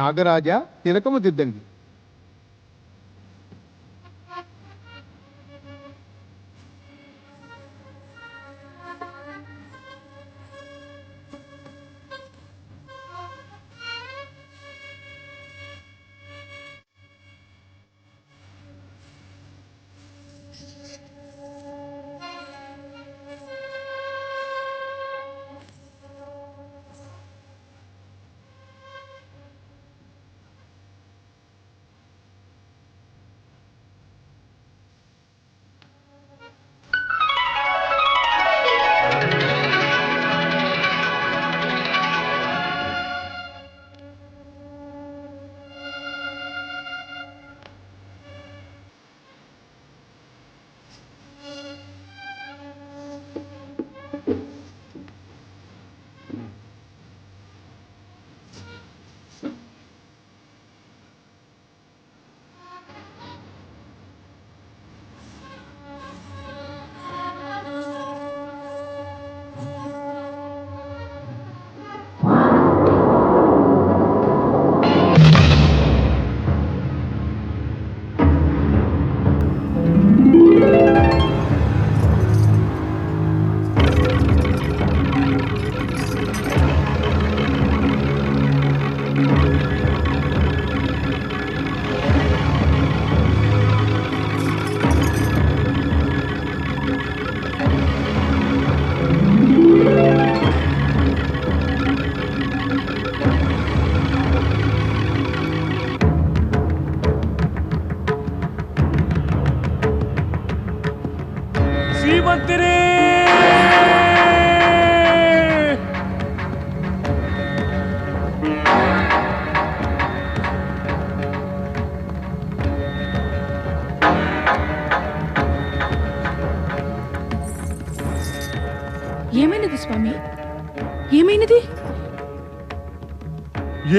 නාගරාජා තිලකමුතිද්දගේ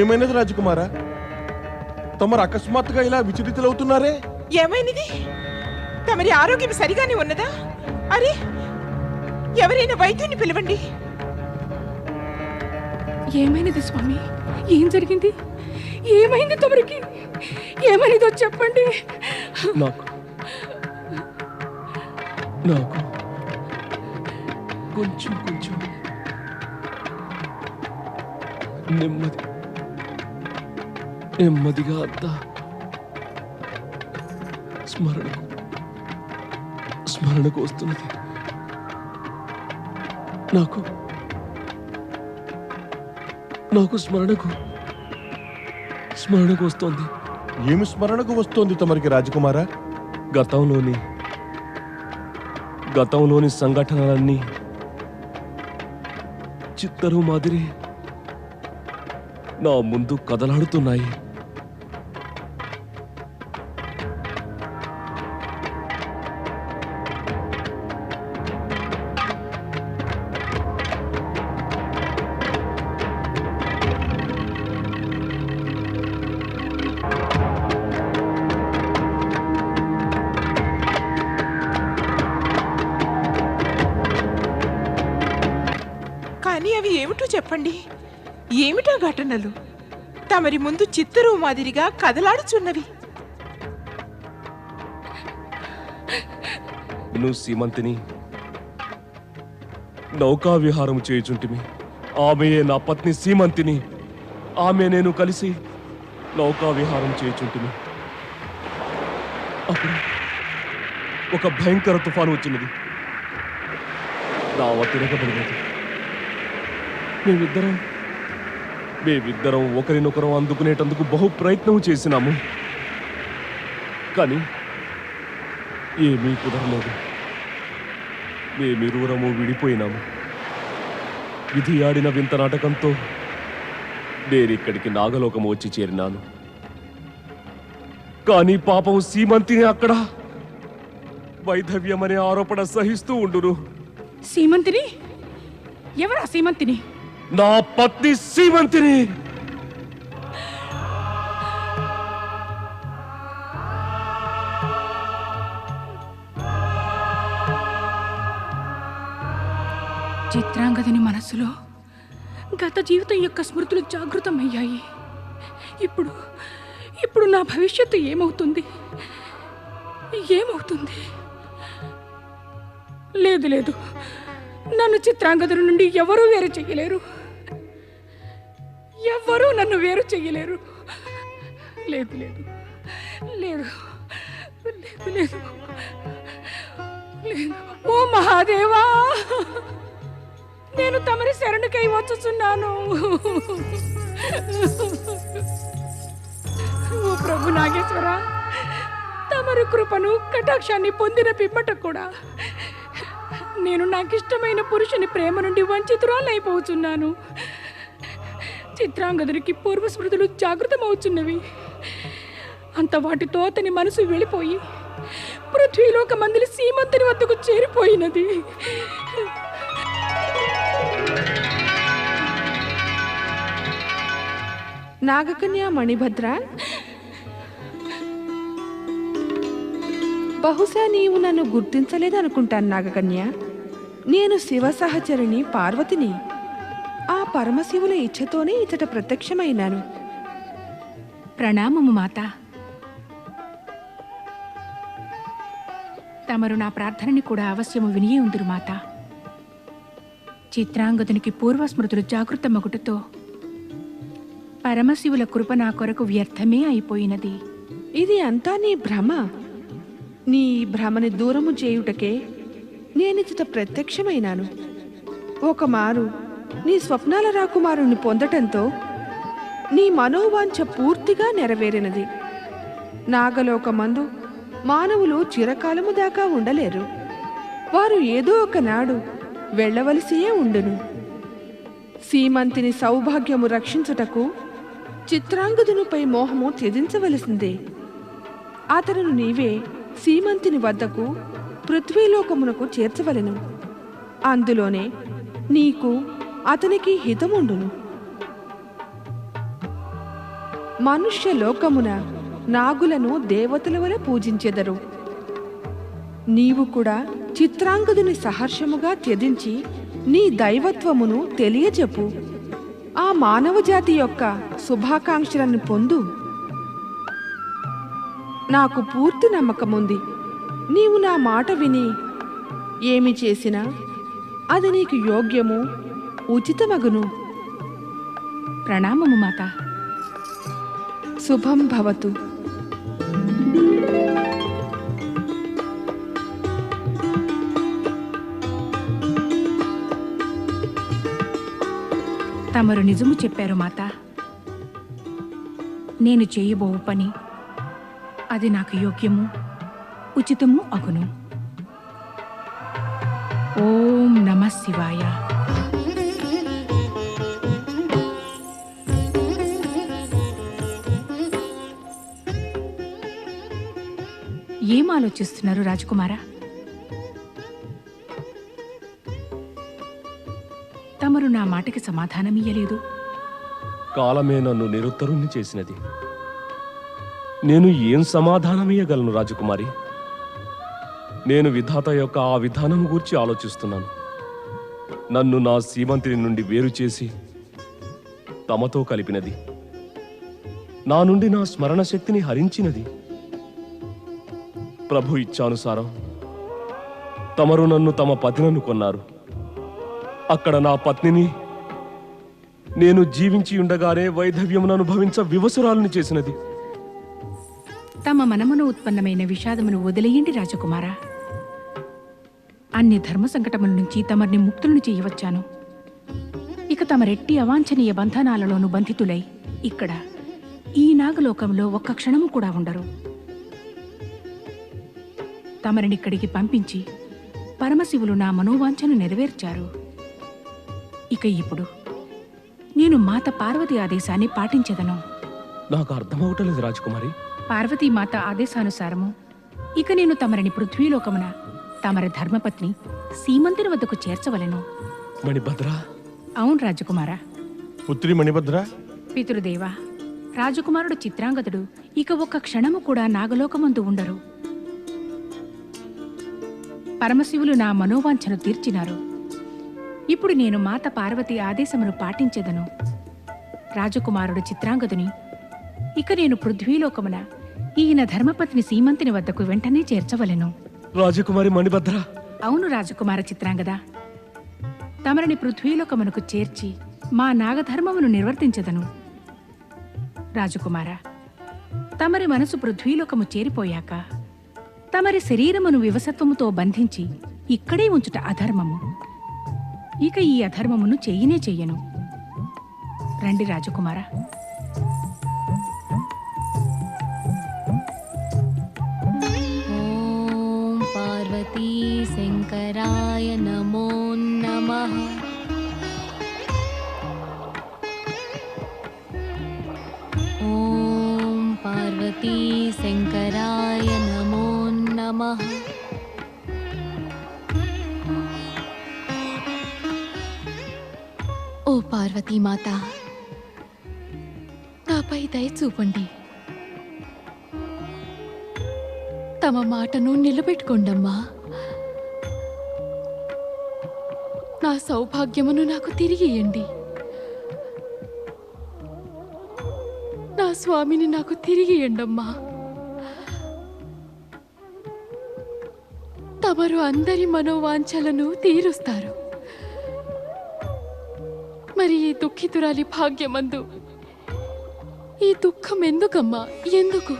ఏమైనది రాజకుమారా? తమరు అకస్మాత్తుగా ఇలా విచలితులవుతున్నారే? ఏమైనది? తమరి ఆరోగ్యం సరిగానే ఉన్నదా? అరే ఎవరైనా వైద్యుని పిలవండి. ఏమైనది స్వామి? ఏం జరిగింది? ఏమైంది తమరికి? ఏమైనదో చెప్పండి. నాకు. నాకు. కొంచెం కొంచెం. నెమ్మది. నెమ్మదిగా అంతా స్మరణకు స్మరణకు వస్తున్నది. నాకు నాకు స్మరణకు స్మరణకు వస్తోంది. ఏమి స్మరణకు వస్తోంది తమరికి రాజకుమారా? గతంలోని గతంలోని సంఘటనలన్నీ చిత్తరు మాదిరి నా ముందు కదలాడుతున్నాయి. చెప్పండి? ఏమిటో ఘటనలు? తమరి ముందు చిత్తరు మాదిరిగా కదలాడుచున్నవి. నువ్వు సీమంతిని నౌకా విహారం చేయుచుంటిమి. ఆమెయే నా పత్ని సీమంతిని. ఆమె నేను కలిసి నౌకా విహారం చేయుచుంటిమి. అప్పుడు ఒక భయంకర తుఫాను వచ్చినది. నా తిరగబడినది. మేమిద్దరం. మేమిద్దరం ఒకరినొకరం అందుకునేటందుకు బహు ప్రయత్నం చేసినాము. కానీ ఏమీ కుదరలేదు. మేమిరువురము విడిపోయినాము. విధి ఆడిన వింత నాటకంతో నేనిక్కడికి నాగలోకము వచ్చి చేరినాను. కానీ పాపం సీమంతిని అక్కడ వైధవ్యమనే ఆరోపణ సహిస్తూ ఉండును. సీమంతిని? ఎవరా సీమంతిని? నా పత్ని సీమంతిని. చిత్రాంగదిని మనసులో గత జీవితం యొక్క స్మృతులు జాగృతమయ్యాయి. ఇప్పుడు ఇప్పుడు నా భవిష్యత్తు ఏమవుతుంది? ఏమవుతుంది? లేదు లేదు. నన్ను చిత్రాంగదుల నుండి ఎవరూ వేరు చెయ్యలేరు ఎవ్వరూ నన్ను వేరు చెయ్యలేరు. లేదు లేదు. లేదు. లేదు లేదు. లేదు. ఓ మహాదేవా! నేను తమరి శరణుకై వచ్చుచున్నాను. ఓ ప్రభు నాగేశ్వర తమరి కృపను కటాక్షాన్ని పొందిన పిమ్మట కూడా నేను నాకిష్టమైన పురుషుని ప్రేమ నుండి వంచితురాలైపోతున్నాను చిత్రాంగదుడికి పూర్వస్మృతులు జాగృతమవుతున్నవి అంత వాటితో అతని మనసు వెళ్ళిపోయి పృథ్వీలోక మందిలి సీమంతుని వద్దకు చేరిపోయినది. నాగకన్య మణిభద్ర బహుశా నీవు నన్ను గుర్తించలేదనుకుంటాను నాగకన్య. నేను శివ సహచరిని పార్వతిని. పరమశివుల ఇచ్ఛతోనే ఇచ్చట ప్రత్యక్షమైనాను. ప్రణామము మాత. తమరు నా ప్రార్థనని కూడా అవశ్యము వినియే ఉందిరు మాత. చిత్రాంగదునికి పూర్వస్మృతులు జాగృతమగుటతో పరమశివుల కృప నా కొరకు వ్యర్థమే అయిపోయినది. ఇది అంతా నీ భ్రమ. నీ భ్రమని దూరము చేయుటకే నేనిచ్చట ప్రత్యక్షమైనాను. ఒక మారు నీ స్వప్నాల రాకుమారుణ్ణి పొందటంతో నీ మనోవాంఛ పూర్తిగా నెరవేరినది. నాగలోకమందు మానవులు చిరకాలము దాకా ఉండలేరు. వారు ఏదో ఒకనాడు వెళ్ళవలసియే ఉండును. సీమంతిని సౌభాగ్యము రక్షించుటకు చిత్రాంగదునిపై మోహము త్యజించవలసిందే. అతను నీవే సీమంతిని వద్దకు పృథ్వీలోకమునకు చేర్చవలెను. అందులోనే నీకు అతనికి హితముండును. మనుష్య లోకమున నాగులను దేవతల వలె పూజించెదరు. నీవు కూడా చిత్రాంగదుని సహర్షముగా త్యజించి నీ దైవత్వమును తెలియజెప్పు. ఆ మానవ జాతి యొక్క శుభాకాంక్షలను పొందు. నాకు పూర్తి నమ్మకముంది. నీవు నా మాట విని ఏమి చేసినా అది నీకు యోగ్యము ఉచితమగును. ప్రణామము మాత. శుభం భవతు. తమరు నిజము చెప్పారు మాత. నేను చేయబోవు పని. అది నాకు యోగ్యము ఉచితము అగును. ఓం నమ శివాయ. ఏం ఆలోచిస్తున్నారు రాజకుమారా? తమరు నా మాటకి సమాధానమియ్యలేదు కాలమే నన్ను నిరుత్తరుణ్ణి చేసినది. నేను ఏం సమాధానమియ్యగలను రాజకుమారి? నేను విధాత యొక్క ఆ విధానం గూర్చి ఆలోచిస్తున్నాను. నన్ను నా సీమంతిని నుండి వేరు చేసి తమతో కలిపినది. నా నుండి నా స్మరణ శక్తిని హరించినది. ప్రభు ఇచ్చానుసారం. తమరు నన్ను తమ పతినను కొన్నారు. అక్కడ నా పత్నిని నేను జీవించి ఉండగానే వైధవ్యమును అనుభవించ వివసురాలను చేసినది. తమ మనమును ఉత్పన్నమైన విషాదమును వదిలేయండి రాజకుమారా. అన్ని ధర్మ సంకటముల నుంచి తమర్ని ముక్తులను చేయవచ్చాను. ఇక తమరెట్టి అవాంఛనీయ బంధనాలలోను బంధితులై ఇక్కడ ఈ నాగలోకంలో ఒక్క క్షణము కూడా ఉండరు. తమరినిక్కడికి పంపించి పరమశివులు నా మనోవాంఛను నెరవేర్చారు. ఇక ఇప్పుడు నేను మాత పార్వతి ఆదేశాన్ని పాటించెదను. నాకు అర్థమవటలేదు రాజకుమారి. పార్వతీమాత ఆదేశానుసారము ఇక నేను తమరిని పృథ్వీలోకమున తమరి ధర్మపత్ని సీమంతిని వద్దకు చేర్చవలెను. మణిభద్ర. అవును రాజకుమారా. పుత్రి మణిభద్ర. పితృదేవా రాజకుమారుడు చిత్రాంగదుడు ఇక ఒక్క క్షణము కూడా నాగలోకమందు ఉండరు. పరమశివులు నా మనోవాంఛను తీర్చినారు. ఇప్పుడు నేను మాత పార్వతి ఆదేశమును పాటించెదను. రాజకుమారుడు చిత్రాంగదుని ఇక నేను పృథ్వీలోకమున ఈయన ధర్మపత్ని సీమంతిని వద్దకు వెంటనే చేర్చవలెను. రాజకుమారి మణిభద్ర. అవును రాజకుమార చిత్రాంగద. తమరిని పృథ్వీలోకమునకు చేర్చి మా నాగధర్మమును నిర్వర్తించదను. రాజకుమార తమరి మనసు పృథ్వీలోకము చేరిపోయాక తమరి శరీరమును వివసత్వముతో బంధించి ఇక్కడే ఉంచుట అధర్మము. ఇక ఈ అధర్మమును చెయ్యనే చెయ్యను. రండి రాజకుమార. పార్వతీ శంకరాయ నమో నమ. ఓం పార్వతీ శంకరాయ నమ. ఓ పార్వతీమాత నాపై దయ చూపండి. తమ మాటను నిలబెట్టుకోండమ్మా. నా సౌభాగ్యమును నాకు తిరిగి ఇయ్యండి నా స్వామిని నాకు తిరిగి ఇయ్యండమ్మా తమరు అందరి మనోవాంఛలను తీరుస్తారు మరి ఈ దుఃఖితురాలి భాగ్యమందు ఈ దుఃఖం ఎందుకమ్మా ఎందుకు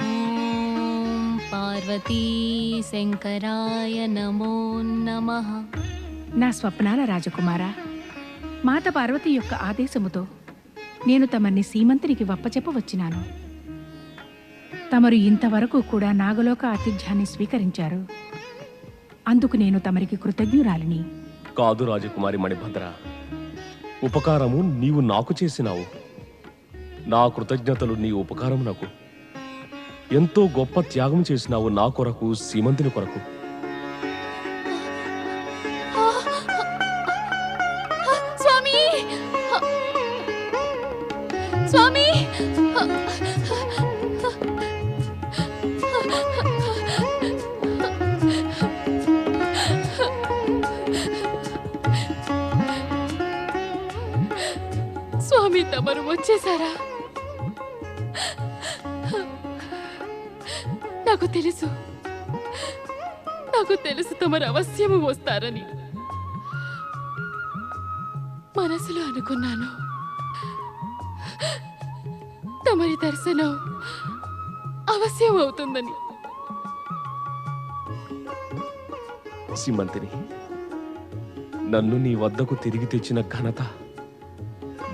ॐ पार्वती शङ्कराय नमो नमः నా స్వప్నాల రాజకుమార మాత పార్వతి యొక్క ఆదేశముతో నేను తమని సీమంతునికి వప్పచెప్పవచ్చినాను తమరు ఇంతవరకు కూడా నాగలోక ఆతిథ్యాన్ని స్వీకరించారు. అందుకు నేను తమరికి కృతజ్ఞురాలిని. కాదు రాజకుమారి మణిభద్ర ఉపకారము నీవు నాకు చేసినావు. నా కృతజ్ఞతలు నీ ఉపకారం నాకు ఎంతో గొప్ప త్యాగం చేసినావు నా కొరకు సీమంతుని కొరకు. తమరు వచ్చేసారా నాకు తెలుసు. నాకు తెలుసు తమరు అవశ్యము వస్తారని. మనసులో అనుకున్నాను. తమరి దర్శనం అవశ్యం అవుతుందని. సిమంతిని నన్ను నీ వద్దకు తిరిగి తెచ్చిన ఘనత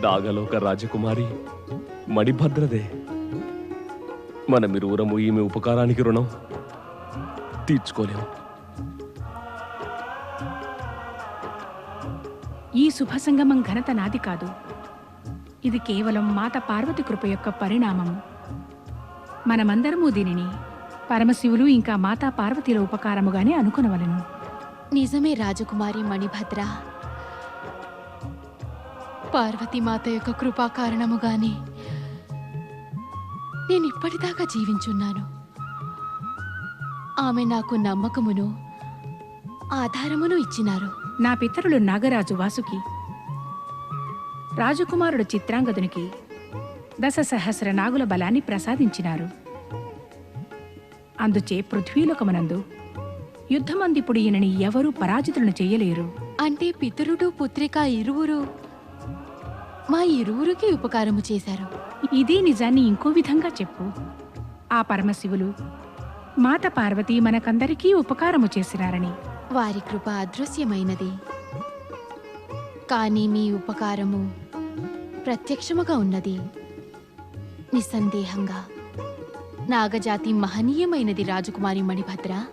నాగలోక రాజకుమారి మణిభద్రదే. మనమిరువురము ఈమె ఉపకారానికి రుణం తీర్చుకోలేము. ఈ శుభ సంగమం ఘనత నాది కాదు. ఇది కేవలం మాత పార్వతి కృప యొక్క పరిణామం మనమందరము దీనిని పరమశివులు ఇంకా మాతా పార్వతీల ఉపకారముగానే అనుకునవలను. నిజమే రాజకుమారి మణిభద్ర. పార్వతీమాత యొక్క కృపా కారణముగానే నేను ఇప్పటిదాకా జీవించున్నాను. ఆమె నాకు నమ్మకమును ఆధారమును ఇచ్చినారు. నా పితరులు నాగరాజు వాసుకి రాజకుమారుడు చిత్రాంగదునికి దశ సహస్ర నాగుల బలాన్ని ప్రసాదించినారు. అందుచే పృథ్వీలోకమనందు యుద్ధమందిప్పుడు ఈయనని ఎవరూ పరాజితులను చెయ్యలేరు అంటే పితరుడు పుత్రిక ఇరువురు మా ఇరువురికి ఉపకారము చేశారు. ఇదే నిజాన్ని ఇంకో విధంగా చెప్పు. ఆ పరమశివులు మాత పార్వతి మనకందరికీ ఉపకారము చేసినారని. వారి కృప అదృశ్యమైనది. కానీ మీ ఉపకారము ప్రత్యక్షముగా ఉన్నది. నిస్సందేహంగా. నాగజాతి మహనీయమైనది రాజకుమారి మణిభద్ర.